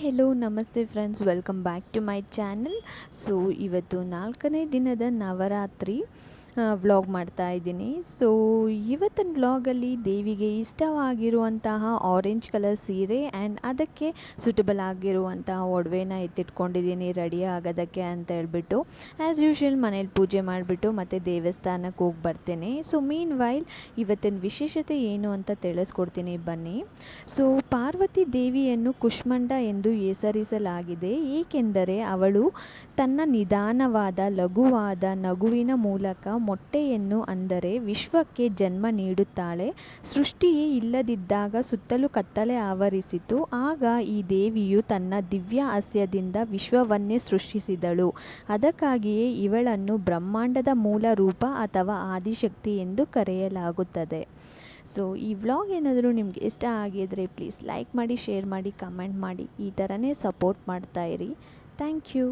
Hello ನಮಸ್ತೆ friends welcome back to my channel so ಇವತ್ತು ನಾಲ್ಕನೇ ದಿನದ ನವರಾತ್ರಿ. ವ್ಲಾಗ್ ಮಾಡ್ತಾ ಇದ್ದೀನಿ. ಸೊ ಇವತ್ತಿನ ವ್ಲಾಗಲ್ಲಿ ದೇವಿಗೆ ಇಷ್ಟವಾಗಿರುವಂತಹ ಆರೆಂಜ್ ಕಲರ್ ಸೀರೆ ಆ್ಯಂಡ್ ಅದಕ್ಕೆ ಸೂಟಬಲ್ ಆಗಿರುವಂತಹ ಒಡವೆನ ಎತ್ತಿಟ್ಕೊಂಡಿದ್ದೀನಿ ರೆಡಿ ಆಗೋದಕ್ಕೆ ಅಂತ ಹೇಳ್ಬಿಟ್ಟು. ಆ್ಯಸ್ ಯೂಶ್ವಲ್ ಮನೇಲಿ ಪೂಜೆ ಮಾಡಿಬಿಟ್ಟು ಮತ್ತು ದೇವಸ್ಥಾನಕ್ಕೆ ಹೋಗಿ ಬರ್ತೇನೆ. ಸೊ ಮೀನ್ ವೈಲ್ ಇವತ್ತಿನ ವಿಶೇಷತೆ ಏನು ಅಂತ ತಿಳಿಸ್ಕೊಡ್ತೀನಿ, ಬನ್ನಿ. ಸೊ ಪಾರ್ವತಿ ದೇವಿಯನ್ನು ಕುಷ್ಮಂಡ ಎಂದು ಹೆಸರಿಸಲಾಗಿದೆ. ಏಕೆಂದರೆ ಅವಳು ತನ್ನ ನಿಧಾನವಾದ, ಲಘುವಾದ ನಗುವಿನ ಮೂಲಕ ಮೊಟ್ಟೆಯನ್ನು ಅಂದರೆ ವಿಶ್ವಕ್ಕೆ ಜನ್ಮ ನೀಡುತ್ತಾಳೆ. ಸೃಷ್ಟಿಯೇ ಇಲ್ಲದಿದ್ದಾಗ ಸುತ್ತಲೂ ಕತ್ತಲೆ ಆವರಿಸಿತು. ಆಗ ಈ ದೇವಿಯು ತನ್ನ ದಿವ್ಯ ಹಾಸ್ಯದಿಂದ ವಿಶ್ವವನ್ನೇ ಸೃಷ್ಟಿಸಿದಳು. ಅದಕ್ಕಾಗಿಯೇ ಇವಳನ್ನು ಬ್ರಹ್ಮಾಂಡದ ಮೂಲ ರೂಪ ಅಥವಾ ಆದಿಶಕ್ತಿ ಎಂದು ಕರೆಯಲಾಗುತ್ತದೆ. ಸೊ ಈ ವ್ಲಾಗ್ ಏನಾದರೂ ನಿಮಗೆ ಇಷ್ಟ ಆಗಿದ್ರೆ ಪ್ಲೀಸ್ ಲೈಕ್ ಮಾಡಿ ಶೇರ್ ಮಾಡಿ ಕಮೆಂಟ್ ಮಾಡಿ ಈ ಥರನೇ ಸಪೋರ್ಟ್ ಮಾಡ್ತಾಯಿರಿ ಥ್ಯಾಂಕ್ ಯು